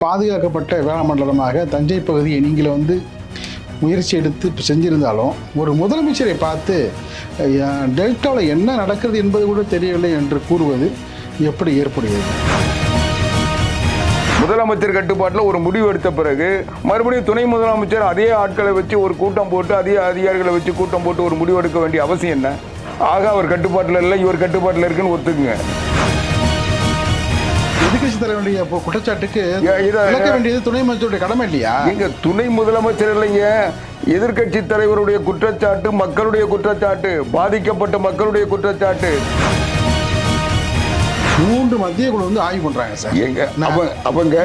பாதுகாக்கப்பட்ட வேளாண் மண்டலமாக தஞ்சை பகுதியை நீங்கள் வந்து முயற்சி எடுத்து இப்ப செஞ்சிருந்தாலும் ஒரு முதலமைச்சரை பார்த்து டெல்டாவில் என்ன நடக்கிறது என்பது கூட தெரியவில்லை என்று கூறுவது எப்படி ஏற்படுகிறது? முதலமைச்சர் கட்டுப்பாட்டில் ஒரு முடிவு எடுத்த பிறகு மறுபடியும் துணை முதலமைச்சர் அதே ஆட்களை வச்சு ஒரு கூட்டம் போட்டு அதே அதிகாரிகளை வச்சு கூட்டம் போட்டு ஒரு முடிவு எடுக்க வேண்டிய அவசியம் என்ன? ஆக அவர் கட்டுப்பாட்டில் இல்லை இவர் கட்டுப்பாட்டில் இருக்குன்னு ஒத்துக்குங்க. எதிர்கட்சி தலைவருடைய குற்றச்சாட்டுக்கு விளக்க வேண்டியது துணை முதலமைச்சருடைய கடமை இல்லையா? எங்க துணை முதலமைச்சர் இல்லைங்க. எதிர்க்கட்சி தலைவருடைய குற்றச்சாட்டு மக்களுடைய குற்றச்சாட்டு பாதிக்கப்பட்ட மக்களுடைய குற்றச்சாட்டு. மூன்று மத்திய குழு வந்து ஆய்வு பண்றாங்க சார். எங்க அவங்க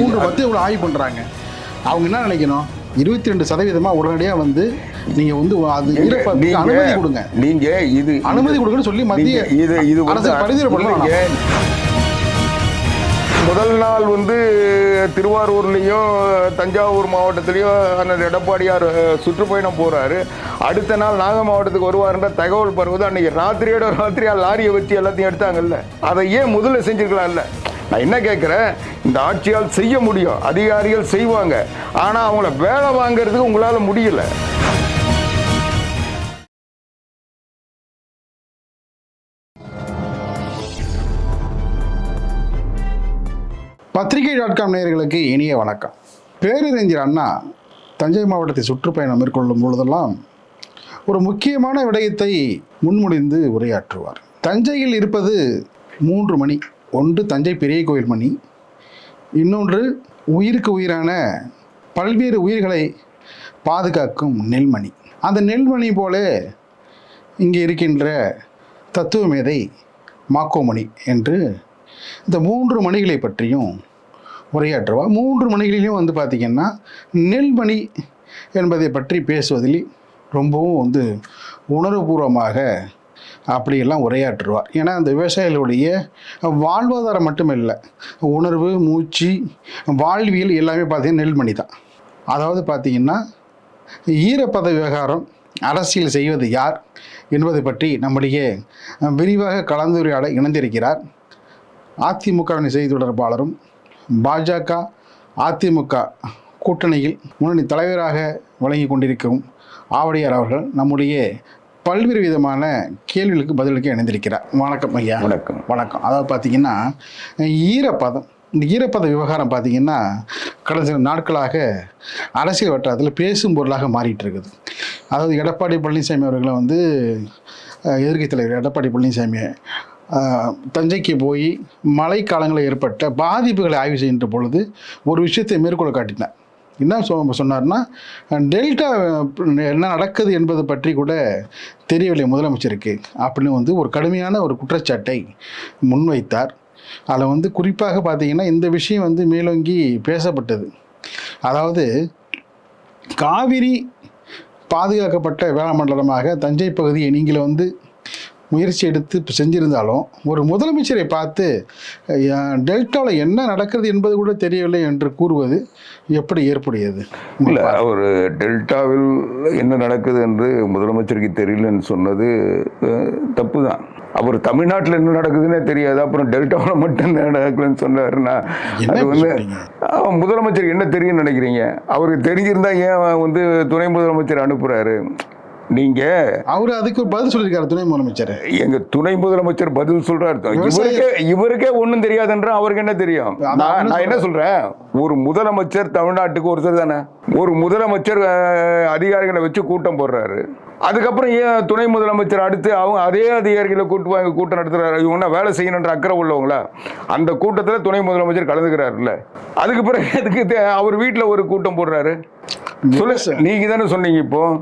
மூன்று மத்திய குழு ஆய்வு பண்றாங்க. அவங்க என்ன நினைக்கணும்? இருபத்தி ரெண்டு சதவீதமா உடனடியா வந்து நீங்க வந்து அது அனுமதி கொடுங்க. நீங்க இது அனுமதி கொடுங்கன்னு சொல்லி மத்திய இது இது அரசு பரிந்துரை பண்ணலாம் இல்லைங்க. முதல் நாள் வந்து திருவாரூர்லேயும் தஞ்சாவூர் மாவட்டத்துலேயும் அண்ணன் எடப்பாடியார் சுற்றுப்பயணம் போகிறாரு அடுத்த நாள் நாகை மாவட்டத்துக்கு வருவாருன்ற தகவல் பருவது. அன்றைக்கி ராத்திரியோட ராத்திரியாக லாரியை வச்சு எல்லாத்தையும் எடுத்தாங்கல்ல. அதை ஏன் முதல்ல செஞ்சுருக்கலாம்ல? நான் என்ன கேட்குறேன் இந்த ஆட்சியால் செய்ய முடியும். அதிகாரிகள் செய்வாங்க. ஆனால் அவங்கள வேலை வாங்கிறதுக்கு உங்களால் முடியல. பத்திரிகை டாட் காம் நேயர்களுக்கு இனிய வணக்கம். பேரறிஞர் அண்ணா தஞ்சை மாவட்டத்தை சுற்றுப்பயணம் மேற்கொள்ளும் பொழுதெல்லாம் ஒரு முக்கியமான விடயத்தை முன்மொழிந்து உரையாற்றுவார். தஞ்சையில் இருப்பது மூன்று மணி ஒன்று தஞ்சை பெரிய கோயில் மணி இன்னொன்று உயிருக்கு உயிரான பல்வேறு உயிர்களை பாதுகாக்கும் நெல்மணி. அந்த நெல்மணி போல இங்கே இருக்கின்ற தத்துவ மேதை மாக்கோமணி என்று இந்த மூன்று மணிகளை பற்றியும் உரையாற்றுவார் மூன்று மணிகளிலும் வந்து பார்த்திங்கன்னா நெல்மணி என்பதை பற்றி பேசுவதில் ரொம்பவும் வந்து உணர்வுபூர்வமாக அப்படியெல்லாம் உரையாற்றுவார். ஏன்னா அந்த விவசாயிகளுடைய வாழ்வாதாரம் மட்டும் இல்லை உணர்வு மூச்சு வாழ்வியல் எல்லாமே பார்த்திங்கன்னா நெல்மணி தான். அதாவது பார்த்திங்கன்னா ஈரப்பத விவகாரம் அரசியல் செய்வது யார் என்பதை பற்றி நம்முடைய விரிவாக கலந்துரையாட இணைந்திருக்கிறார். அதிமுகவின் செய்தி தொடர்பாளரும் பாஜக அதிமுக கூட்டணியில் முன்னணி தலைவராக வழங்கி கொண்டிருக்கும் ஆவடியார் அவர்கள் நம்முடைய பல்வேறு விதமான கேள்விகளுக்கு பதிலளிக்க இணைந்திருக்கிறார். வணக்கம் ஐயா. வணக்கம். வணக்கம். அதாவது பார்த்தீங்கன்னா ஈரப்பதம் இந்த ஈரப்பத விவகாரம் பார்த்தீங்கன்னா கடந்த சில நாட்களாக அரசியல் வட்டாரத்தில் பேசும் பொருளாக மாறிட்டு இருக்குது அதாவது எடப்பாடி பழனிசாமி அவர்களை வந்து அஹ், எதிர்க்கட்சி தலைவர் எடப்பாடி பழனிசாமி தஞ்சைக்கு போய் மழைக்காலங்களில் ஏற்பட்ட பாதிப்புகளை ஆய்வு செய்கின்ற பொழுது ஒரு விஷயத்தை மேற்கோள் காட்டினார். என்ன சொ சொன்னார்னா டெல்டா என்ன நடக்குது என்பது பற்றி கூட தெரியவில்லை முதலமைச்சருக்கு. அப்படின்னு வந்து ஒரு கடுமையான ஒரு குற்றச்சாட்டை முன்வைத்தார். அதில் வந்து குறிப்பாக பார்த்தீங்கன்னா இந்த விஷயம் வந்து மேலோங்கி பேசப்பட்டது. அதாவது காவிரி பாதுகாக்கப்பட்ட வேளாண் மண்டலமாக தஞ்சை பகுதியை நீங்கள் வந்து முயற்சி எடுத்து செஞ்சிருந்தாலும் ஒரு முதலமைச்சரை பார்த்து டெல்டாவில் என்ன நடக்கிறது என்பது கூட தெரியவில்லை என்று கூறுவது எப்படி ஏற்புடையது? இல்ல அவர் டெல்டாவில் என்ன நடக்குது என்று முதலமைச்சருக்கு தெரியலன்னு சொன்னது தப்பு தான் அவர் தமிழ்நாட்டில் என்ன நடக்குதுன்னே தெரியாது அப்புறம் டெல்டாவில் மட்டும் என்ன நடக்கலன்னு சொன்னாருன்னா அது வந்து முதலமைச்சருக்கு என்ன தெரியும்னு நினைக்கிறீங்க? அவருக்கு தெரிஞ்சிருந்தா ஏன் வந்து துணை முதலமைச்சர் அனுப்புறாரு? நீங்க அவர் அதுக்கு பதில் சொல்லியிருக்காரு துணை முதலமைச்சர். எங்க துணை முதலமைச்சர் பதில் சொல்றாரு. இவருக்கே இவருக்கே ஒண்ணும் தெரியாதுன்ற அவருக்கு என்ன தெரியும்? நான் என்ன சொல்றேன்? ஒரு முதலமைச்சர் தமிழ்நாட்டுக்கு ஒருத்தர் தானே? ஒரு முதலமைச்சர் அதிகாரிகளை வச்சு கூட்டம் போடுறாரு. அதுக்கப்புறம் ஏன் துணை முதலமைச்சர் அடுத்து அவங்க அதே அதிகாரிகளை கூட்டு வாங்கி கூட்டம் நடத்துறாரு? இவங்க வேலை செய்யணுன்ற அக்கறை உள்ளவங்களா? அந்த கூட்டத்தில் துணை முதலமைச்சர் கலந்துக்கிறாருல்ல. அதுக்கு பிறகு எதுக்கு தே- அவர் வீட்டில் ஒரு கூட்டம் போடுறாரு? சொல்லு நீங்க தானே சொன்னீங்க இப்போ.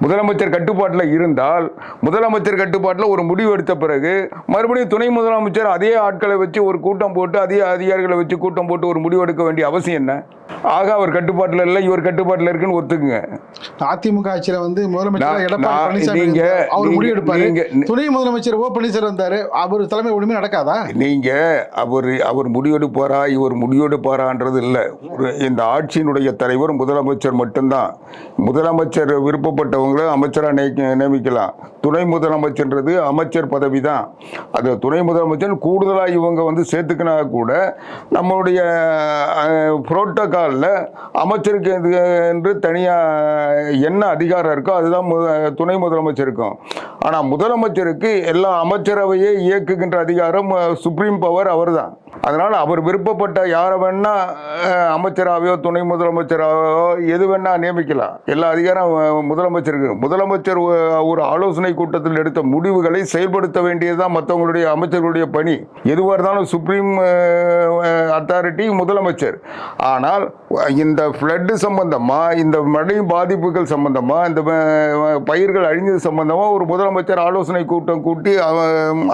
முதலமைச்சர் கட்டுப்பாட்டில் இருந்தால் முதலமைச்சர் கட்டுப்பாட்டில் ஒரு முடிவு எடுத்த பிறகு மறுபடியும் துணை முதலமைச்சர் அதே ஆட்களை வச்சு ஒரு கூட்டம் போட்டு அதே அதிகாரிகளை வச்சு கூட்டம் போட்டு ஒரு முடிவு எடுக்க வேண்டிய அவசியம் என்ன? ஆக அவர் கட்டுப்பாட்டில் இல்லை இவர் கட்டுப்பாட்டில் இருக்குன்னு ஒத்துக்குங்க. அதிமுக ஆட்சியில வந்து முதலமைச்சர் எடப்பாடி பழனிசாமி இருந்தார். அவர் முடிவு எடுப்பாரு. துணை முதலமைச்சர் ஓ பன்னீர்செல்வம் வந்தாரு அவர் தலைமை ஒண்ணுமே நடக்காதா? நீங்க அவர் அவர் முடிவெடுப்பாரா? இவர் முடிவெடுப்பாரான்றது இல்லை. ஒரு இந்த ஆட்சியினுடைய தலைவர் முதலமைச்சர் மட்டும்தான். முதலமைச்சர் விருப்பப்பட்டவங்க அவங்கள அமைச்சராக நியமிக்கலாம். துணை முதலமைச்சர்ன்றது அமைச்சர் பதவி தான் அது துணை முதலமைச்சர் கூடுதலாக இவங்க வந்து சேர்த்துக்கினா கூட நம்மளுடைய புரோட்டோகாலில் அமைச்சருக்கு என்று தனியாக என்ன அதிகாரம் இருக்கோ அதுதான் துணை முதலமைச்சருக்கும். ஆனால் முதலமைச்சருக்கு எல்லா அமைச்சரவையை இயக்குகின்ற அதிகாரம் சுப்ரீம் பவர் அவர்தான். அதனால் அவர் விருப்பப்பட்ட யாரை வேணா அமைச்சராகவோ துணை முதலமைச்சராகவோ எது வேணா நியமிக்கலாம். எல்லா அதிகாரம் முதலமைச்சருக்கு முதலமைச்சர் ஒரு ஆலோசனை கூட்டத்தில் எடுத்த முடிவுகளை செயல்படுத்த வேண்டியதுதான் மற்றவங்களுடைய அமைச்சர்களுடைய பணி. எதுவாக இருந்தாலும் சுப்ரீம் அத்தாரிட்டி முதலமைச்சர். ஆனால் இந்த ஃப்ளட்டு சம்பந்தமாக இந்த மழை பாதிப்புகள் சம்பந்தமாக இந்த பயிர்கள் அழிஞ்சது சம்பந்தமாக ஒரு முதலமைச்சர் ஆலோசனை கூட்டம் கூட்டி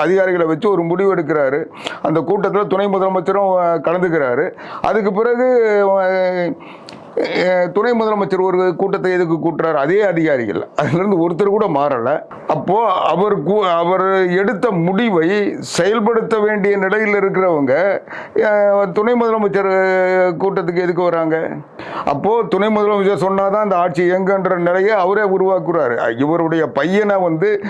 அதிகாரிகளை வச்சு ஒரு முடிவு எடுக்கிறாரு. அந்த கூட்டத்தில் துணை முதலமைச்சரும் கலந்துக்கிறாரு. அதுக்கு பிறகு துணை முதலமைச்சர் ஒரு கூட்டத்தை எதுக்கு கூட்டுறாரு? அதே அதிகாரிகள். அதுலேருந்து ஒருத்தர் கூட மாறலை. அப்போ அவர் அவர் எடுத்த முடிவை செயல்படுத்த வேண்டிய நிலையில் இருக்கிறவங்க துணை முதலமைச்சர் கூட்டத்துக்கு எதுக்கு வராங்க? அப்போ துணை முதலமைச்சர் சொன்னாதான் அந்த ஆட்சி எங்கன்ற நிலையை அவரே உருவாக்குறாரு. இவருடைய பையனை வந்து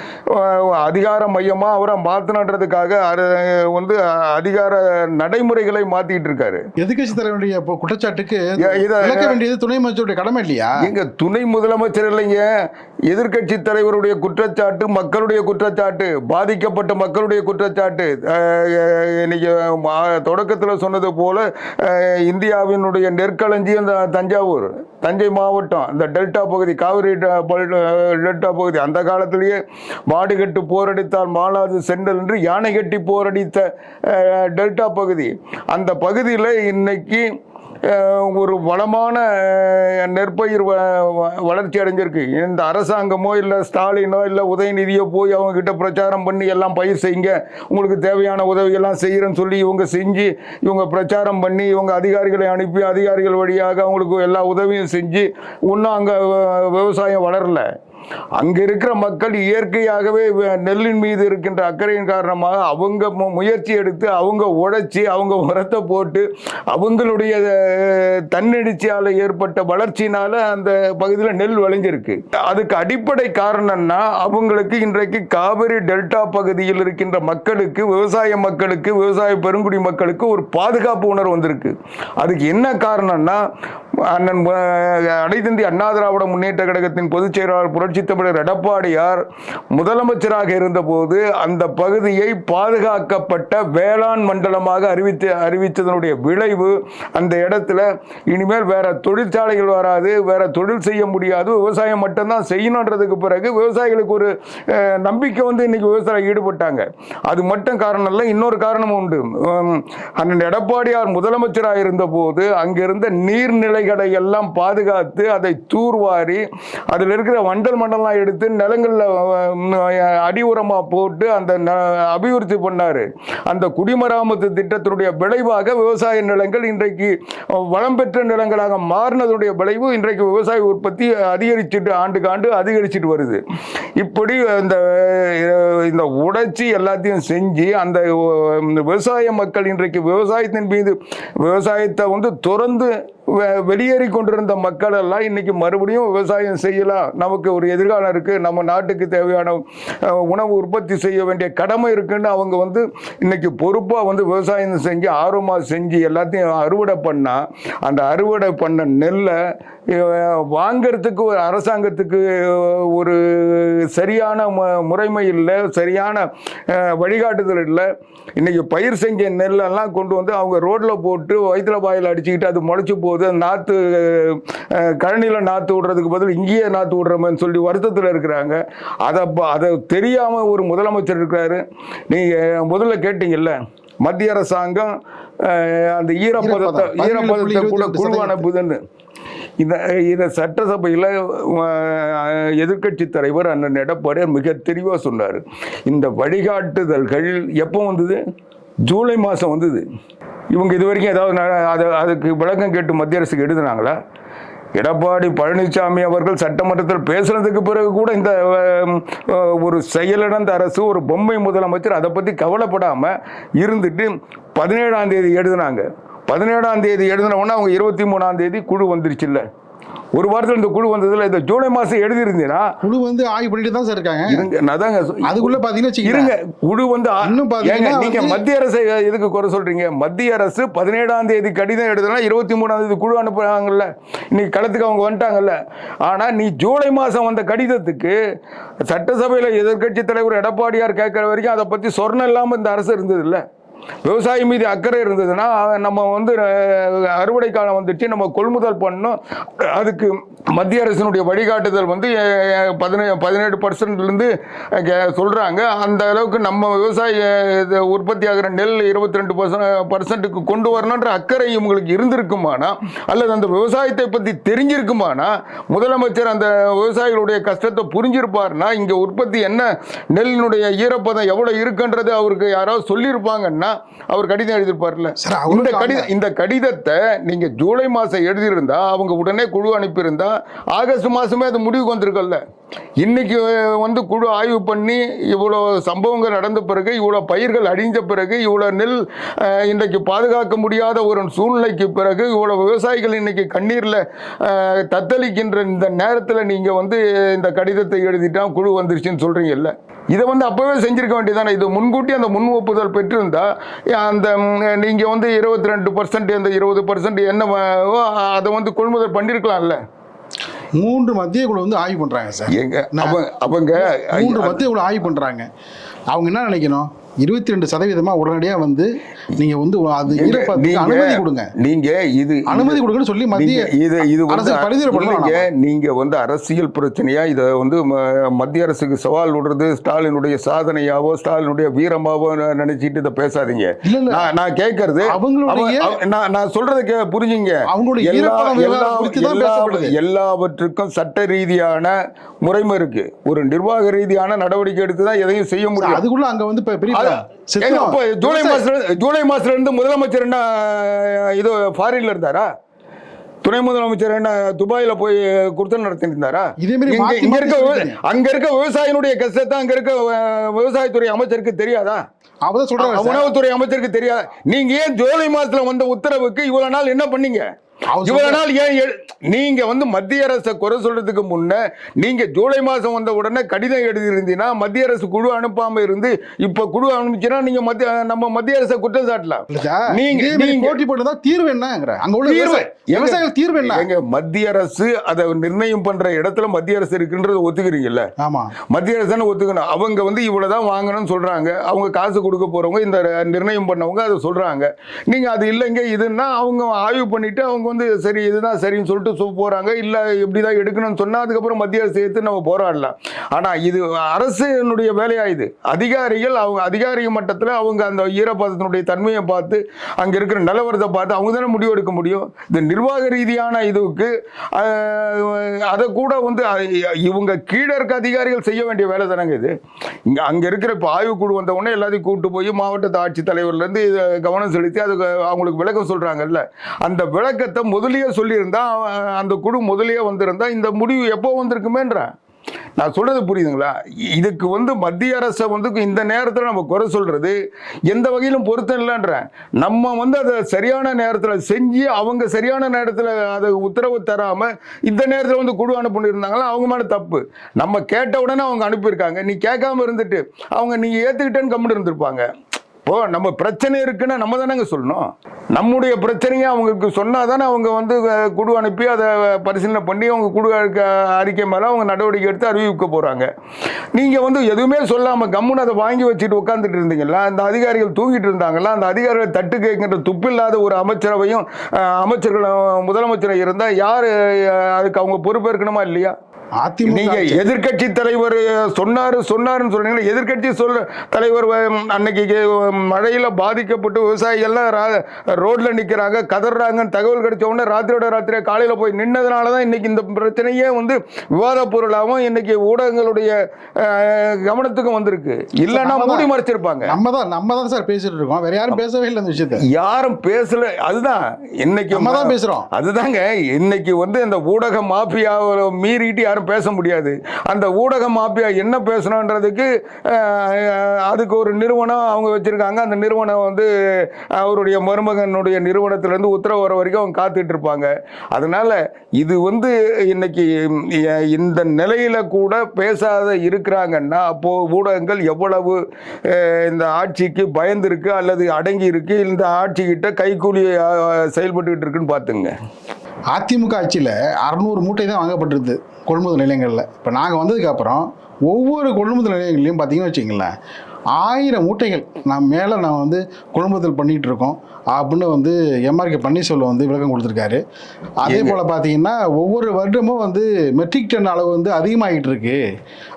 அதிகார மையமா அவரை மாத்தணுன்றதுக்காக அர- வந்து அதிகார நடைமுறைகளை மாத்திட்டு இருக்காரு. எதிர்கட்சி தலைவருடைய குற்றச்சாட்டுக்கு இத- வேண்டியது துணை அமைச்சருடைய கடமை இல்லையா? எங்க துணை முதலமைச்சர் இல்லைங்க. எதிர்க்கட்சி தலைவருடைய குற்றச்சாட்டு மக்களுடைய குற்றச்சாட்டு பாதிக்கப்பட்ட மக்களுடைய குற்றச்சாட்டு. இன்னைக்கு தொடக்கத்தில் சொன்னது போல இந்தியாவினுடைய நெற்களஞ்சி அந்த தஞ்சாவூர் தஞ்சை மாவட்டம் இந்த டெல்டா பகுதி காவிரி ட- பல்- டெல்டா பகுதி அந்த காலத்திலேயே மாடு கட்டு போரடித்தால் மாலாது சென்றல் என்று யானை கட்டி போரடித்த டெல்டா பகுதி. அந்த பகுதியில் இன்னைக்கு ஒரு வளமான நெற்பயிர் வ- வ- வளர்ச்சி அடைஞ்சிருக்கு. இந்த அரசாங்கமோ இல்லை ஸ்டாலினோ இல்லை உதயநிதியோ போய் அவங்கக்கிட்ட பிரச்சாரம் பண்ணி எல்லாம் பயிர் செய்யுங்க. உங்களுக்கு தேவையான உதவியெல்லாம் செய்கிறேன்னு சொல்லி இவங்க செஞ்சு இவங்க பிரச்சாரம் பண்ணி இவங்க அதிகாரிகளை அனுப்பி அதிகாரிகள் வழியாக அவங்களுக்கு எல்லா உதவியும் செஞ்சு இன்னும் அங்கே விவசாயம் வளரல. அங்க இருக்கிற மக்கள் இயற்கையாகவே நெல்லின் மீது இருக்கின்ற அக்கறையின் காரணமாக அவங்க மு- முயற்சி எடுத்து அவங்க உழைச்சி அவங்க உரத்தை போட்டு அவங்களுடைய அஹ், தன்னெழுச்சியால ஏற்பட்ட வளர்ச்சினால அந்த பகுதியில் நெல் விளைஞ்சிருக்கு அதுக்கு அடிப்படை காரணம்னா அவங்களுக்கு இன்றைக்கு காவிரி டெல்டா பகுதியில் இருக்கின்ற மக்களுக்கு விவசாய மக்களுக்கு விவசாய பெருங்குடி மக்களுக்கு ஒரு பாதுகாப்பு உணர்வு வந்திருக்கு. அதுக்கு என்ன காரணம்னா அண்ணன் அடைதந்தி அண்ணா திராவிட முன்னேற்ற கழகத்தின் பொதுச் செயலாளர் புரட்சித் தமிழர் எடப்பாடியார் முதலமைச்சராக இருந்தபோது அந்த பகுதியை பாதுகாக்கப்பட்ட வேளாண் மண்டலமாக அறிவித்து அறிவித்ததனுடைய விளைவு அந்த இடத்துல. இனிமேல் வேற தொழிற்சாலைகள் வராது வேற தொழில் செய்ய முடியாது. விவசாயம் மட்டும்தான் செய்யணுன்றதுக்கு பிறகு விவசாயிகளுக்கு ஒரு நம்பிக்கை வந்து இன்னைக்கு விவசாயம் ஈடுபட்டாங்க. அது மட்டும் காரணம் இல்லை இன்னொரு காரணமும் உண்டு. அண்ணன் எடப்பாடியார் முதலமைச்சராக இருந்தபோது அங்கிருந்த நீர்நிலை நீர்நிலைகளை எல்லாம் பாதுகாத்து அதை தூர்வாரி அதில் இருக்கிற வண்டல் மண்டலாம் எடுத்து நிலங்களில் அடி உரமாக போட்டு அந்த ந- அபிவிருத்தி பண்ணார். அந்த குடிமராமத்து திட்டத்தினுடைய விளைவாக விவசாய நிலங்கள் இன்றைக்கு வளம் பெற்ற நிலங்களாக மாறினதுடைய விளைவு இன்றைக்கு விவசாய உற்பத்தி அதிகரிச்சுட்டு ஆண்டுக்கு ஆண்டு அதிகரிச்சுட்டு வருது. இப்படி இந்த இந்த உடைச்சி எல்லாத்தையும் செஞ்சு அந்த விவசாய மக்கள் இன்றைக்கு விவசாயத்தின் மீது விவசாயத்தை வந்து துறந்து வெளியேறி கொண்டிருந்த மக்கள் எல்லாம் இன்னைக்கு மறுபடியும் விவசாயம் செய்யலாம் நமக்கு ஒரு எதிர்காலம் இருக்கு. நம்ம நாட்டுக்கு தேவையான உணவு உற்பத்தி செய்ய வேண்டிய கடமை இருக்குன்னு அவங்க வந்து இன்னைக்கு பொறுப்பாக வந்து விவசாயம் செஞ்சு ஆர்வமாக செஞ்சு எல்லாத்தையும் அறுவடை பண்ணா அந்த அறுவடை பண்ண நெல்லை வாங்கிறதுக்கு ஒரு அரசாங்கத்துக்கு ஒரு சரியான மு- முறைமை இல்லை சரியான வழிகாட்டுதல் இல்லை. இன்னைக்கு பயிர் செஞ்ச நெல்லெல்லாம் கொண்டு வந்து அவங்க ரோட்ல போட்டு வயிற்றுல பாயில் அடிச்சுக்கிட்டு அது முளைச்சி போகுது. நாற்று கழனியில் நாற்று விடுறதுக்கு பதில் இங்கேயே நாற்று விடுறோமேன்னு சொல்லி வருத்தத்தில் இருக்கிறாங்க. அதை அதை தெரியாமல் ஒரு முதலமைச்சர் இருக்கிறாரு. நீங்கள் முதல்ல கேட்டீங்கல்ல மத்திய அரசாங்கம் அந்த ஈரப்பதத்தை. ஈரப்பதத்தை கூட 17.22% குழு அனுப்புதுன்னு இந்த இதை சட்டசபையில் எதிர்க்கட்சி தலைவர் அண்ணன் எடப்பாடியார் மிக தெளிவாக சொன்னார். இந்த வழிகாட்டுதல்கள் எப்போ வந்தது? ஜூலை மாதம் வந்தது. இவங்க இது வரைக்கும் ஏதாவது அதை அது அதுக்கு விளக்கம் கேட்டு மத்திய அரசுக்கு எழுதுனாங்களா? எடப்பாடி பழனிசாமி அவர்கள் சட்டமன்றத்தில் பேசுனதுக்கு பிறகு கூட இந்த ஒரு செயலிழந்த அரசு ஒரு பொம்மை முதலமைச்சர் அதை பற்றி கவலைப்படாமல் இருந்துட்டு பதினேழாம் தேதி எழுதுனாங்க. பதினேழாம் தேதி எழுதின உடனே அவங்க இருபத்தி மூணாம் தேதி குழு வந்துருச்சுல்ல. ஒரு வாரத்தில் இந்த குழு வந்ததுல இந்த ஜூலை மாசம் எழுதியிருந்தீங்கன்னா குழு வந்து ஆய்வு பண்ணிட்டு தான் சார் இருக்காங்க. இருங்க நான் தாங்க சொ- அதுக்குள்ள பாத்தீங்கன்னா வச்சுக்கோங்க. இருங்க குழு வந்து இன்னும் பாத்தீங்கன்னா ஏங்க, நீங்க வந்து- மத்திய அரசை எதுக்கு குறை சொல்றீங்க? மத்திய அரசு பதினேழாம் தேதி கடிதம் எழுதுனா இருபத்தி மூணாம் தேதி குழு அனுப்புறாங்கல்ல. இன்னைக்கு களத்துக்கு அவங்க வந்துட்டாங்கல்ல. ஆனா நீ ஜூலை மாசம் வந்த கடிதத்துக்கு சட்டசபையில எதிர்க்கட்சி தலைவர் எடப்பாடியார் கேட்கிற வரைக்கும் அதை பத்தி சொர்ணம் இல்லாம இந்த அரசு இருந்தது விவசாயம் மீது அக்கறை இருந்ததுன்னா நம்ம வந்து அறுவடை காலம் வந்துச்சு நம்ம கொள்முதல் பண்ணணும். அதுக்கு மத்திய அரசினுடைய வழிகாட்டுதல் வந்து பதினேழு பதினே பதினேழு பர்சன்ட்லேருந்து சொல்கிறாங்க அந்த அளவுக்கு நம்ம விவசாய இது உற்பத்தி ஆகிற நெல் இருபத்தி ரெண்டு பர்சன்ட்டுக்கு கொண்டு வரணுன்ற அக்கறை இவங்களுக்கு இருந்திருக்குமானா அல்லது அந்த விவசாயத்தை பற்றி தெரிஞ்சிருக்குமானா முதலமைச்சர் அந்த விவசாயிகளுடைய கஷ்டத்தை புரிஞ்சிருப்பார்னா இங்கே உற்பத்தி என்ன நெல்லினுடைய ஈரப்பதம் எவ்வளோ இருக்குன்றது அவருக்கு யாராவது சொல்லியிருப்பாங்கன்னா அவர் கடிதம் எழுதியிருப்பார்ல. இந்த கடிதம் இந்த கடிதத்தை நீங்க ஜூலை மாசம் எழுதியிருந்தா அவங்க உடனே குழு அனுப்பியிருந்தா ஆகஸ்ட் மாசமே அது முடிவுக்கு வந்திருக்கல்ல இன்னைக்கு வந்து குழு ஆய்வு பண்ணி இவ்வளோ சம்பவங்கள் நடந்த பிறகு இவ்வளோ பயிர்கள் அழிஞ்ச பிறகு இவ்வளோ நெல் இன்றைக்கு பாதுகாக்க முடியாத ஒரு சூழ்நிலைக்கு பிறகு இவ்வளோ விவசாயிகள் இன்னைக்கு கண்ணீரில் தத்தளிக்கின்ற இந்த நேரத்தில் நீங்கள் வந்து இந்த கடிதத்தை எழுதிட்டா குழு வந்துருச்சுன்னு சொல்கிறீங்கல்ல இதை வந்து அப்போவே செஞ்சிருக்க வேண்டியதானே இது முன்கூட்டி அந்த முன் ஒப்புதல் பெற்றிருந்தா அந்த ம், நீங்க வந்து இருபத்தி ரெண்டு பர்சன்ட் அந்த இருபது பர்சன்ட் என்ன அதை வந்து கொள்முதல் பண்ணிருக்கலாம்ல? மூன்று மத்திய குழு வந்து ஆய்வு பண்றாங்க சார். எங்க அவங்க மூன்று மத்திய குழு ஆய்வு பண்றாங்க. அவங்க என்ன நினைக்கணும்? இருபத்தி ரெண்டு சதவீதமா உடனடியா வந்து நீங்க வந்து அது அனுமதி கொடுங்க. நீங்க இது அனுமதி கொடுங்கன்னு சொல்லி மத்திய இது இது அரசு பரிந்துரை பண்ணலாம் இல்லைங்க, நீங்க வந்து அரசியல் பிரச்சனையா இதை வந்து மத்திய அரசுக்கு சவால் விடுறது ஸ்டாலினுடைய சாதனையாவோ ஸ்டாலினுடைய வீரமாவோ நினைச்சிட்டு இதை பேசாதீங்க. நான் நான் கேட்கறது அவங்களுடைய- அவ- அவ- நான் நான் சொல்றதை கே- புரிஞ்சுங்க. அவங்களுடைய எல்லா-. எல்லாவற்றுக்கும் சட்ட ரீதியான முறைமை இருக்கு. ஒரு நிர்வாக ரீதியான நடவடிக்கை எடுத்து தான் எதையும் செய்ய முடியும். அதுக்குள்ள அங்க வந்து பெரிய ஜூலை மாசத்துல ஜூலை மாசத்துல இருந்து முதலமைச்சர் என்ன இது ஃபாரின்ல இருந்தாரா? துணை முதலமைச்சர் என்ன துபாயில போய் இதே மாதிரி இங்க இருக்க. அங்க இருக்க விவசாயினுடைய கஷ்டத்தை அங்க இருக்க விவசாயத்துறை அமைச்சருக்கு தெரியாதா? அவதான் சொல்றாங்க. உணவுத்துறை அமைச்சருக்கு தெரியாதா நீங்க ஏன் ஜூலை மாசத்துல வந்த உத்தரவுக்கு இவ்வளவு நாள் என்ன பண்ணீங்க? இவ்வளவு நாள் ஏன் நீங்க வந்து மத்திய அரசை குறை சொல்றதுக்கு முன்ன நீங்க ஜூலை மாசம் வந்த உடனே கடிதம் எழுதியிருந்தீங்கன்னா மத்திய அரசு குழு அனுப்பாம இருந்து இப்ப குழு அனுப்பிச்சுன்னா நீங்க மத்திய நம்ம மத்திய அரசை குற்றம் சாட்டலாம். நீங்க- நீங்க- போட்டி போட்டுதான் தீர்வு என்னங்கிற. அங்க உள்ள தீர்வு. விவசாய- விவசாயிகள் தீர்வு என்ன? எங்க மத்திய அரசு அதை நிர்ணயம் பண்ற இடத்துல மத்திய அரசு இருக்குன்றத ஒத்துக்கிறீங்கல்ல? ஆமா. மத்திய அரசு தானே ஒத்துக்கணும். அவங்க வந்து இவ்வளவுதான் வாங்கணும்னு சொல்றாங்க. அவங்க காசு கொடுக்க போறவங்க இந்த நிர்ணயம் பண்ணவங்க அதை சொல்றாங்க. நீங்க அது இல்லைங்க இதுன்னா அவங்க ஆய்வு பண்ணிட்டு அவங்க வந்து சரி இதுதான் சரின்னு சொல்லிட்டு சு போகிறாங்க இல்லை இப்படி தான் எடுக்கணும்னு சொன்னா அதுக்கப்புறம் மத்திய அரசு எடுத்து நம்ம போராடலாம். ஆனால் இது அரசினுடைய வேலையாக இது? அதிகாரிகள் அவங்க அதிகாரி மட்டத்தில் அவங்க அந்த ஈரப்பதத்தினுடைய தன்மையை பார்த்து அங்கே இருக்கிற நிலவரத்தை பார்த்து அவங்க தானே முடிவு எடுக்க முடியும்? இந்த நிர்வாக ரீதியான இதுக்கு அதை கூட வந்து இவங்க கீழே இருக்க அதிகாரிகள் செய்ய வேண்டிய வேலை தானங்க இது? இங்கே அங்கே இருக்கிற இப்போ ஆய்வுக்குழு வந்த உடனே எல்லாத்தையும் கூப்பிட்டு போய் மாவட்ட ஆட்சித்தலைவர்ல தலைவர்லேருந்து இதை கவனம் செலுத்தி அதுக்கு அவங்களுக்கு விளக்கம் சொல்கிறாங்கல்ல அந்த விளக்கத்தை முதலியே சொல்லியிருந்தா அந்த குழு முதலியே வந்திருந்தா இந்த முடிவு எப்போ வந்திருக்குமேன்றேன் நான் சொல்றது புரியுதுங்களா? இதுக்கு வந்து மத்திய அரசை வந்து இந்த நேரத்தில் நம்ம குறை சொல்றது எந்த வகையிலும் பொருத்தம் இல்லைன்றேன் நம்ம வந்து அதை சரியான நேரத்தில் செஞ்சு அவங்க சரியான நேரத்தில் அதை உத்தரவு தராம இந்த நேரத்தில் வந்து குழு அனுப்பியிருந்தாங்களா அவங்க மேலே தப்பு. நம்ம கேட்ட உடனே அவங்க அனுப்பியிருக்காங்க. நீ கேட்காம இருந்துட்டு அவங்க நீங்கள் ஏத்துக்கிட்டேன்னு கம்முன்னு இருந்திருப்பாங்க. இப்போ நம்ம பிரச்சனை இருக்குன்னா நம்ம தானேங்க சொல்லணும். நம்முடைய பிரச்சனையை அவங்களுக்கு சொன்னால் தானே அவங்க வந்து குழு அனுப்பி அதை பரிசீலனை பண்ணி அவங்க குழு அறிக்கை- மேலே அவங்க நடவடிக்கை எடுத்து அறிவிக்க போகிறாங்க நீங்கள் வந்து எதுவுமே சொல்லாமல் கம்முன்னு அதை வாங்கி வச்சுட்டு உட்காந்துட்டு இருந்தீங்களா அந்த அதிகாரிகள் தூங்கிட்டு இருந்தாங்களா அந்த அதிகாரிகள் தட்டு கேட்கின்ற துப்பில்லாத ஒரு அமைச்சரவையும் அமைச்சர்களும் முதலமைச்சரும் இருந்தால் யார் அதுக்கு அவங்க பொறுப்பேற்கணுமா இல்லையா? அதிமுக நீங்க எதிர்க்கட்சி தலைவர் சொன்னாரு சொன்னாருன்னு சொல்றீங்களா எதிர்க்கட்சி சொல்ற தலைவர் அன்னைக்கு மழையில பாதிக்கப்பட்டு விவசாயிகள்லாம் ரா- ரோட்ல நிக்கிறாங்க கதறாங்கன்னு தகவல் கிடைச்ச உடனே ராத்திரியோட ராத்திரியா காலையில போய் நின்னதுனால தான் இன்னைக்கு இந்த பிரச்சனையே வந்து விவாத பொருளாகவும் இன்னைக்கு ஊடகங்களுடைய கவனத்துக்கும் வந்திருக்கு. இல்லைன்னா மூடி மறைச்சிருப்பாங்க. நம்ம தான் நம்ம தான் சார் பேசிட்டு இருக்கோம். வேற யாரும் பேசவே இல்லை அந்த விஷயத்த. யாரும் பேசல அதுதான். இன்னைக்கு நம்ம தான் பேசுறோம். அதுதாங்க இன்னைக்கு வந்து இந்த ஊடக மாஃபியாவை மீறிட்டு யாரும் யாரும் பேச முடியாது. அந்த ஊடக மாப்பியா என்ன பேசணுன்றதுக்கு அதுக்கு ஒரு நிறுவனம் அவங்க வச்சுருக்காங்க. அந்த நிறுவனம் வந்து அவருடைய மருமகனுடைய நிறுவனத்திலேருந்து உத்தரவு வர வரைக்கும் அவங்க காத்துட்டு இருப்பாங்க. அதனால் இது வந்து இன்னைக்கு இந்த நிலையில் கூட பேசாத இருக்கிறாங்கன்னா அப்போது ஊடகங்கள் எவ்வளவு இந்த ஆட்சிக்கு பயந்துருக்கு அல்லது அடங்கி இருக்கு இந்த ஆட்சிக்கிட்ட கைகூலி செயல்பட்டுக்கிட்டு இருக்குன்னு பார்த்துங்க. அதிமுக ஆட்சியில் அறநூறு மூட்டை தான் வாங்கப்பட்டிருது கொள்முதல் நிலையங்களில். இப்போ நாங்கள் வந்ததுக்கப்புறம் ஒவ்வொரு கொள்முதல் நிலையங்களையும் பார்த்தீங்கன்னு வச்சிங்களேன் ஆயிரம் மூட்டைகள் நான் மேலே நான் வந்து கொள்முதல் பண்ணிகிட்டு இருக்கோம் அப்படின்னு வந்து எம்ஆர்கே பன்னீர்செல்வம் வந்து விளக்கம் கொடுத்துருக்காரு. அதே போல் பார்த்தீங்கன்னா ஒவ்வொரு வருடமும் வந்து மெட்ரிக் டன் அளவு வந்து அதிகமாகிட்டு இருக்கு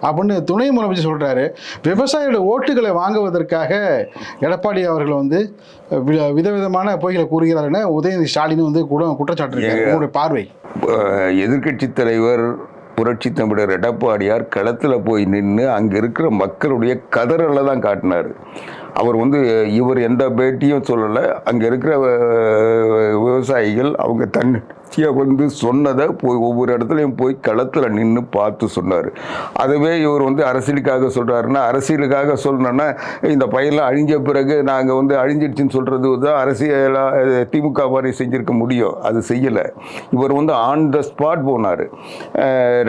அப்படின்னு துணை முதலமைச்சர் சொல்கிறாரு விவசாயியோட ஓட்டுகளை வாங்குவதற்காக எடப்பாடி அவர்கள் வந்து விதவிதமான பொய்களை கூறுகிறாருன்னு உதயநிதி ஸ்டாலின் வந்து கூட குற்றச்சாட்டு இருக்காரு உங்களுடைய பார்வை. எதிர்கட்சி தலைவர் புரட்சி தமிழர் எடப்பாடியார் களத்தில் போய் நின்று அங்கே இருக்கிற மக்களுடைய கதறலை தான் காட்டினார். அவர் வந்து இவர் எந்த பேட்டியும் சொல்லலை. அங்கே இருக்கிற விவசாயிகள் அவங்க தன்னிச்சையை வந்து சொன்னதை போய் ஒவ்வொரு இடத்துலையும் போய் களத்தில் நின்று பார்த்து சொன்னார். அதுவே இவர் வந்து அரசியலுக்காக சொல்கிறாருன்னா அரசியலுக்காக சொல்லணுன்னா இந்த பயிரெலாம் அழிஞ்ச பிறகு நாங்கள் வந்து அழிஞ்சிடுச்சுன்னு சொல்கிறது தான் அரசியலாக திமுக மாதிரி செஞ்சுருக்க முடியும். அது செய்யலை. இவர் வந்து ஆன் த ஸ்பாட் போனார்.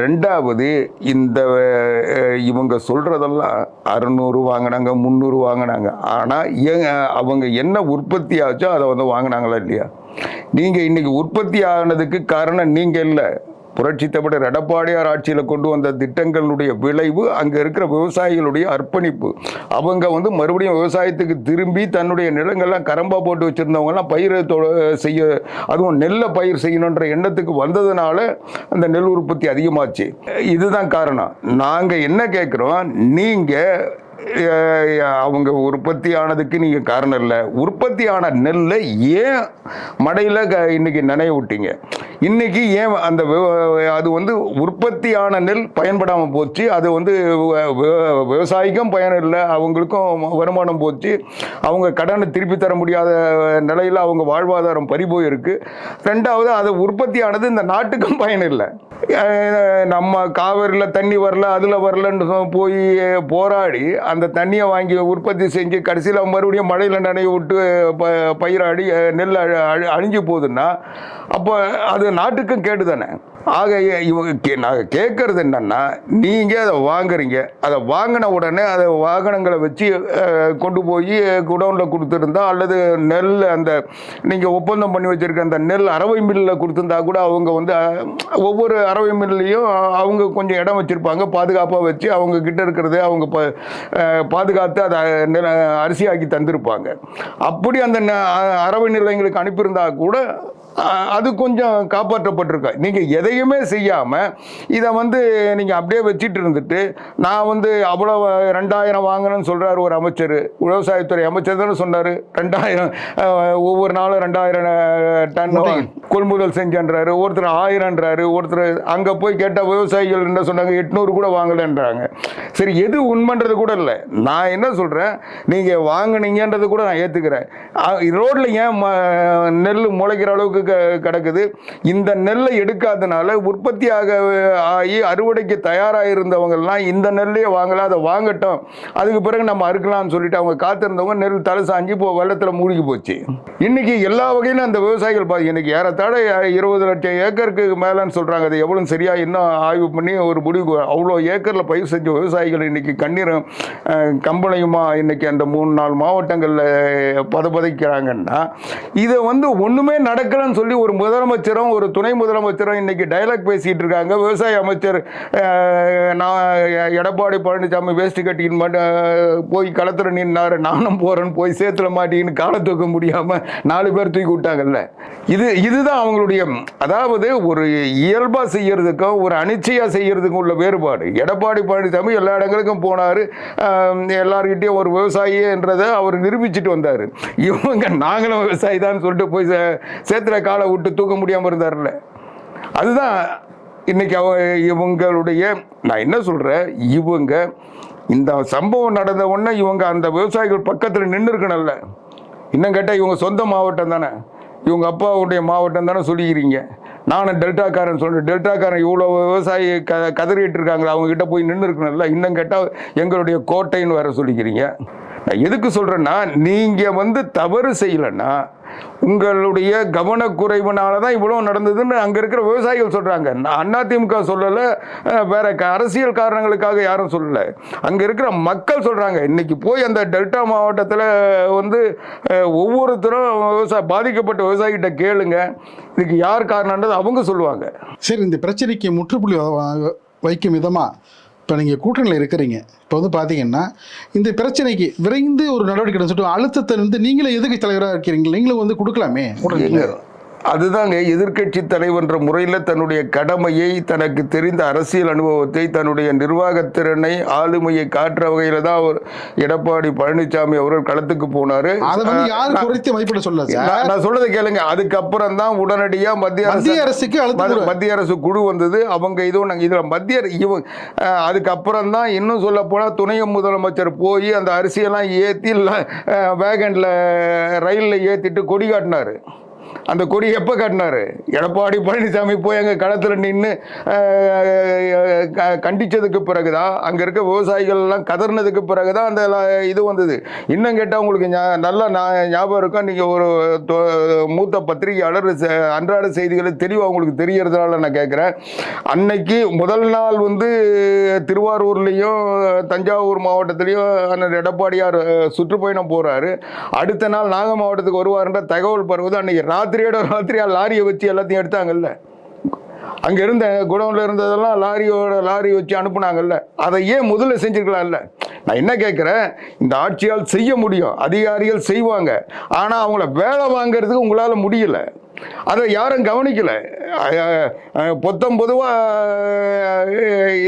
ரெண்டாவது இந்த இவங்க சொல்கிறதெல்லாம் அறநூறு வாங்கினாங்க முந்நூறு வாங்கினாங்க. ஆனால் ஏங்க அவங்க என்ன உற்பத்தி ஆச்சோ அதை வந்து வாங்கினாங்களா இல்லையா? நீங்கள் இன்றைக்கி உற்பத்தி ஆனதுக்கு காரணம் நீங்கள் இல்லை. புரட்சி தமிழர் எடப்பாடியார் ஆட்சியில் கொண்டு வந்த திட்டங்களுடைய விளைவு அங்கே இருக்கிற விவசாயிகளுடைய அர்ப்பணிப்பு. அவங்க வந்து மறுபடியும் விவசாயத்துக்கு திரும்பி தன்னுடைய நிலங்கள்லாம் கரம்பா போட்டு வச்சுருந்தவங்கலாம் பயிர் செய்ய அதுவும் நெல்லை பயிர் செய்யணுன்ற எண்ணத்துக்கு வந்ததுனால அந்த நெல் உற்பத்தி அதிகமாச்சு. இதுதான் காரணம். நாங்கள் என்ன கேட்குறோம் நீங்கள் அவங்க உற்பத்தி ஆனதுக்கு நீங்கள் காரணம் இல்லை. உற்பத்தியான நெல்லை ஏன் மடையில் க இன்றைக்கி நனைய விட்டீங்க? இன்றைக்கி ஏன் அந்த அது வந்து உற்பத்தியான நெல் பயன்படாமல் போச்சு? அது வந்து விவசாயிக்கும் பயன் இல்லை அவங்களுக்கும் வருமானம் போச்சு. அவங்க கடனை திருப்பி தர முடியாத நிலையில் அவங்க வாழ்வாதாரம் பறிபோயிருக்கு ரெண்டாவது அது உற்பத்தியானது இந்த நாட்டுக்கும் பயன் இல்லை. நம்ம காவிரியில் தண்ணி வரல அதில் வரலன்னு சொ- போய் போராடி அந்த தண்ணியை வாங்கி உற்பத்தி செஞ்சு கடைசியில் மறுபடியும் மழையில் நனைய விட்டு ப பயிர் அடி நெல் அழி- அழிஞ்சு போகுதுன்னா அப்போ அது நாட்டுக்கும் கேடு தானே ஆக இவங்க கே நாங்கள் கேட்குறது என்னென்னா நீங்கள் அதை வாங்குறீங்க. அதை வாங்கின உடனே அதை வாகனங்களை வச்சு கொண்டு போய் குடவுனில் கொடுத்துருந்தா அல்லது நெல் அந்த நீங்கள் ஒப்பந்தம் பண்ணி வச்சுருக்க அந்த நெல் அரவை மில்லில் கொடுத்துருந்தா கூட அவங்க வந்து ஒவ்வொரு அரவை மில்லையும் அவங்க கொஞ்சம் இடம் வச்சுருப்பாங்க. பாதுகாப்பாக வச்சு அவங்க கிட்ட இருக்கிறது அவங்க ப- பாதுகாத்து அதை நில அரிசியாக்கி தந்திருப்பாங்க. அப்படி அந்த ந- அரவை நிலையங்களுக்கு அனுப்பியிருந்தா கூட அது கொஞ்சம் காப்பாற்றப்பட்டிருக்கா. நீங்கள் எதையுமே செய்யாமல் இதை வந்து நீங்கள் அப்படியே வச்சிட்டு இருந்துட்டு நான் வந்து அவ்வளோ ரெண்டாயிரம் வாங்கணும்னு சொல்கிறார் ஒரு அமைச்சர். விவசாயத்துறை அமைச்சர் தானே சொன்னார். ரெண்டாயிரம் ஒவ்வொரு நாளும் ரெண்டாயிரம் டன். கொள்முதல் செஞ்சன்றாரு ஒருத்தர் ஆயிரம்ன்றாரு ஒருத்தர் அங்கே போய் கேட்டால் விவசாயிகள் என்ன சொன்னாங்க எட்நூறு கூட வாங்கலைன்றாங்க. சரி எது உண்மைன்றது கூட இல்லை. நான் என்ன சொல்கிறேன் நீங்கள் வாங்குனீங்கன்றது கூட நான் ஏற்றுக்கிறேன் ரோட்டில் ஏன் ம- நெல் முளைக்கிற அளவுக்கு கிடக்குது. இந்த நெல்லை எடுக்காதனால உற்பத்தியாக ஆகி அறுவடைக்கு தயாராக இருந்தவங்கெல்லாம் இந்த நெல்லையே வாங்கலாம் அதை வாங்கட்டும். அதுக்கு பிறகு நம்ம அறுக்கலாம்னு சொல்லிட்டு அவங்க காத்திருந்தவங்க நெல் தலை சாஞ்சு இப்போ வெள்ளத்தில் மூழ்கி போச்சு. இன்னைக்கு எல்லா வகையிலும் அந்த விவசாயிகள் பாதி இன்னைக்கு ஏறத்தாழ இருபது லட்சம் ஏக்கருக்கு மேலேன்னு சொல்கிறாங்க அது எவ்வளோ சரியாக இன்னும் ஆய்வு பண்ணி ஒரு முடிவு அவ்வளோ ஏக்கரில் பயிர் செஞ்ச விவசாயிகள் இன்னைக்கு கண்ணீரும் கம்பளையுமா இன்னைக்கு அந்த மூணு நாலு மாவட்டங்களில் பதப்பதைக்கிறாங்கன்னா இதை வந்து ஒன்றுமே நடக்கலன்னு சொல்லி ஒரு முதலமைச்சரும் ஒரு துணை முதலமைச்சரும் இன்னைக்கு டைலாக் பேசிகிட்டு இருக்காங்க. விவசாய அமைச்சர் நான் எடப்பாடி பழனிசாமி வேஸ்ட் கட்டின்னு மட்டும் போய் களத்தில் நின்னார். நானும் போகிறேன்னு போய் சேத்துல மாட்டிக்கின்னு காலை தூக்க முடியாமல் நாலு பேர் தூக்கி விட்டாங்கல்ல. இது இதுதான் அவங்களுடைய அதாவது ஒரு இயல்பாக செய்யறதுக்கும் ஒரு அனிச்சையாக செய்யறதுக்கும் உள்ள வேறுபாடு. எடப்பாடி பழனிசாமி எல்லா இடங்களுக்கும் போனார். எல்லார்கிட்டயும் ஒரு விவசாயி என்றதை அவர் நிரூபிச்சுட்டு வந்தார். இவங்க நாங்களும் விவசாயி தான் சொல்லிட்டு போய் சே- சேத்துல காலை விட்டு தூக்க முடியாமல் இருந்தார்ல அதுதான் இன்னைக்கு அவ இவங்களுடைய நான் என்ன சொல்கிறேன் இவங்க இந்த சம்பவம் நடந்த உடனே இவங்க அந்த விவசாயிகள் பக்கத்தில் நின்று இருக்கணும்ல. இன்னும் கேட்டால் இவங்க சொந்த மாவட்டம் தானே. இவங்க அப்பாவுடைய மாவட்டம் தானே சொல்லிக்கிறீங்க. நானும் டெல்டாக்காரன் சொல்கிறேன் டெல்டாக்காரன் இவ்வளோ விவசாயி க கதறிட்டு இருக்காங்களா அவங்ககிட்ட போய் நின்று இருக்கணும்ல. இன்னும் கேட்டால் எங்களுடைய கோட்டைன்னு வேற சொல்லிக்கிறீங்க. நான் எதுக்கு சொல்கிறேன்னா நீங்கள் வந்து தவறு செய்யலைன்னா உங்களுடைய கவனக்குறைவுனால தான் இவ்வளோ நடந்ததுன்னு அங்கே இருக்கிற விவசாயிகள் சொல்கிறாங்க நான் அதிமுக சொல்லலை வேற க- அரசியல் காரணங்களுக்காக யாரும் சொல்லலை. அங்கே இருக்கிற மக்கள் சொல்கிறாங்க இன்றைக்கி போய் அந்த டெல்டா மாவட்டத்தில் வந்து ஒவ்வொருத்தரும் விவசாய பாதிக்கப்பட்ட விவசாயிகிட்ட கேளுங்க. இதுக்கு யார் காரணன்றது அவங்க சொல்லுவாங்க. சரி இந்த பிரச்சனைக்கு முற்றுப்புள்ளி வைக்கும் விதமாக இப்போ நீங்கள் கூட்டணியில் இருக்கிறீங்க. இப்போ வந்து பார்த்தீங்கன்னா இந்த பிரச்சனைக்கு விரைந்து ஒரு நடவடிக்கை சொல்லிட்டு அழுத்தத்தை வந்து நீங்களே எதுக்கு தலைவராக இருக்கிறீங்க. நீங்களும் வந்து கொடுக்கலாமே? கூட்டணியில். அதுதாங்க எதிர்க்கட்சி தலைவன்ற முறையில் தன்னுடைய கடமையை தனக்கு தெரிந்த அரசியல் அனுபவத்தை தன்னுடைய நிர்வாகத்திறனை ஆளுமையை காட்டுற வகையில் தான் அவர் எடப்பாடி பழனிசாமி அவர்கள் களத்துக்கு போனாரு. நான் சொல்றதை கேளுங்க. அதுக்கப்புறம் தான் உடனடியா மத்திய மத்திய அரசுக்கு மத்திய அரசு குழு வந்தது. அவங்க இதுவும் நாங்கள் இதில் மத்திய இவங்க அதுக்கப்புறம் தான் இன்னும் சொல்ல போனால் துணை முதலமைச்சர் போய் அந்த அரிசியெல்லாம் ஏற்றி வேகனில் ரயிலில் ஏற்றிட்டு கொடி காட்டினாரு. அந்த கொடி எப்போ காட்டினாரு? எடப்பாடி பழனிசாமி போய் அங்கே களத்தில் நின்று கண்டிச்சதுக்கு பிறகுதான் அங்கே இருக்க விவசாயிகள் எல்லாம் பிறகு பிறகுதான் அந்த இது வந்தது? இன்னும் கேட்டால் உங்களுக்கு நல்லா நான் ஞாபகம் இருக்கும் நீங்கள் ஒரு தொ- மூத்த பத்திரிகையாளர் ச- அன்றாட செய்திகளை தெளிவாக உங்களுக்கு தெரியறதுனால நான் கேட்குறேன் அன்னைக்கு முதல் நாள் வந்து திருவாரூர்லேயும் தஞ்சாவூர் மாவட்டத்துலேயும் அண்ணன் எடப்பாடியார் சுற்றுப்பயணம் போகிறாரு அடுத்த நாள் நாக மாவட்டத்துக்கு வருவார்ன்ற தகவல் பரவுது. அன்னைக்கு ராத்திரியோட ராத்திரியா லாரியை வச்சு எல்லாத்தையும் எடுத்தாங்கல்ல. அங்க இருந்த குடவுன்ல இருந்ததெல்லாம் லாரியோட லாரி வச்சு அனுப்புனாங்கல்ல. அதை ஏன் முதல்ல செஞ்சுருக்கலாம்ல? நான் என்ன கேட்குறேன் இந்த ஆட்சியால் செய்ய முடியும். அதிகாரிகள் செய்வாங்க. ஆனால் அவங்கள வேலை வாங்குறதுக்கு உங்களால் முடியல. அதை யாரும் கவனிக்கல. பொத்தம் பொதுவாக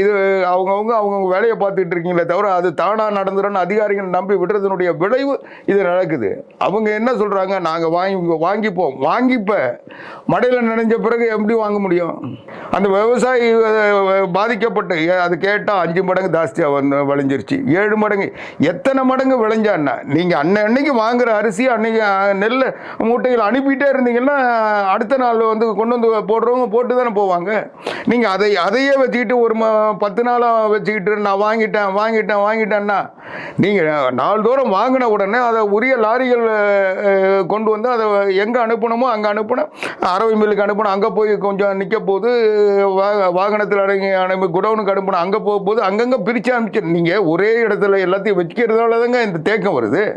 இது அவங்கவுங்க அவங்கவுங்க வேலையை பார்த்துட்டு இருக்கீங்களே தவிர அது தானாக நடந்துடும் அதிகாரிகள் நம்பி விடுறதுனுடைய விளைவு இது நடக்குது. அவங்க என்ன சொல்கிறாங்க நாங்கள் வாங்கி வாங்கிப்போம். வாங்கிப்ப. மடையில் நனைஞ்ச பிறகு எப்படி வாங்க முடியும்? அந்த விவசாயி பாதிக்கப்பட்டு அது கேட்டால் அஞ்சு மடங்கு ஜாஸ்தியாக வந்து விளைஞ்சிருச்சு. ஏழு மடங்கு. எத்தனை மடங்கு விளைஞ்சான்னா நீங்கள் அன்னை அன்னைக்கு வாங்குற அரிசி அன்னைக்கு நெல் மூட்டைகள் அனுப்பிட்டே இருந்தீங்கன்னா அடுத்த நாள் வந்து கொண்டு வந்து போடுறவங்க போட்டு தானே போவாங்க. நீங்கள் அதை அதையே வச்சுக்கிட்டு ஒரு ம பத்து நாளாக வச்சுக்கிட்டு நான் வாங்கிட்டேன் வாங்கிட்டேன் வாங்கிட்டேன்னா நீங்கள் நாள்தோறும் வாங்கின உடனே அதை உரிய லாரிகள் கொண்டு வந்து அதை எங்கே அனுப்பணுமோ அங்கே அனுப்பணும். அரவை மில்லுக்கு அனுப்பணும். அங்கே போய் கொஞ்சம் நிற்க போது வா- வாகனத்தில் அடங்கி அனுப்பி குடவுனுக்கு அனுப்பணும். அங்கே போக போது அங்கங்கே பிரித்து அனுப்பிச்சு நீங்கள் ஒரே இடத்துல எல்லாத்தையும் வச்சுக்கிறதுனால தாங்க இந்த தேக்கம் வருது.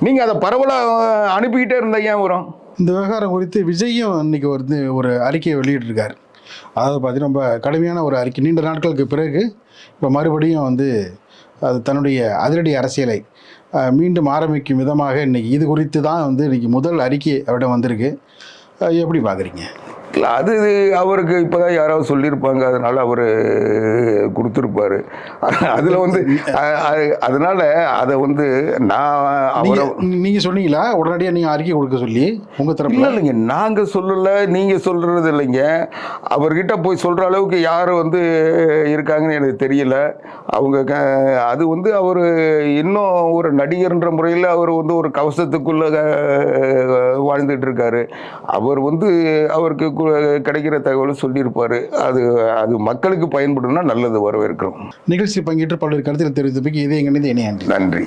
நீங்கள் அதை பரவலாக அனுப்பிக்கிட்டே இருந்தால் ஏன் வரும்? இந்த விவகாரம் குறித்து விஜயும் இன்னைக்கு வந்து ஒரு அறிக்கையை வெளியிட்டிருக்காரு. அதாவது பார்த்தீங்கன்னா ரொம்ப கடுமையான ஒரு அறிக்கை. நீண்ட நாட்களுக்கு பிறகு இப்போ மறுபடியும் வந்து அது தன்னுடைய அதிரடி அரசியலை மீண்டும் ஆரம்பிக்கும் விதமாக இன்னைக்கு இது குறித்து தான் வந்து இன்றைக்கி முதல் அறிக்கை அவரிடம் வந்திருக்கு. எப்படி பார்க்குறீங்க? இல்லை அது அவருக்கு இப்போதான் யாராவது சொல்லியிருப்பாங்க அதனால அவர் கொடுத்துருப்பாரு. அதில் வந்து அதனால அதை வந்து நான் அவரை நீங்க நீங்க சொன்னீங்களா? உடனடியாக நீங்கள் அறிக்கை கொடுக்க சொல்லி உங்கள் இல்லை தரப்புல இல்லைங்க. நாங்கள் சொல்லலை நீங்கள் சொல்கிறது இல்லைங்க. அவர்கிட்ட போய் சொல்கிற அளவுக்கு யார் வந்து இருக்காங்கன்னு எனக்கு தெரியல. அவங்க க அது வந்து அவர் இன்னும் ஒரு நடிகர்ன்ற முறையில் அவர் வந்து ஒரு கவசத்துக்குள்ளே வாழ்ந்துட்டு இருக்காரு. அவர் வந்து அவருக்கு கிடைக்கிற தகவலை சொல்லியிருப்பார். அது அது மக்களுக்கு பயன்படும்னா நல்லது வரவேற்கிறோம். நிகழ்ச்சி பங்கேற்று பல்வேறு கருத்துக்கள் தெரிவித்ததுக்கு இதே எங்கே இணைய நன்றி. நன்றி.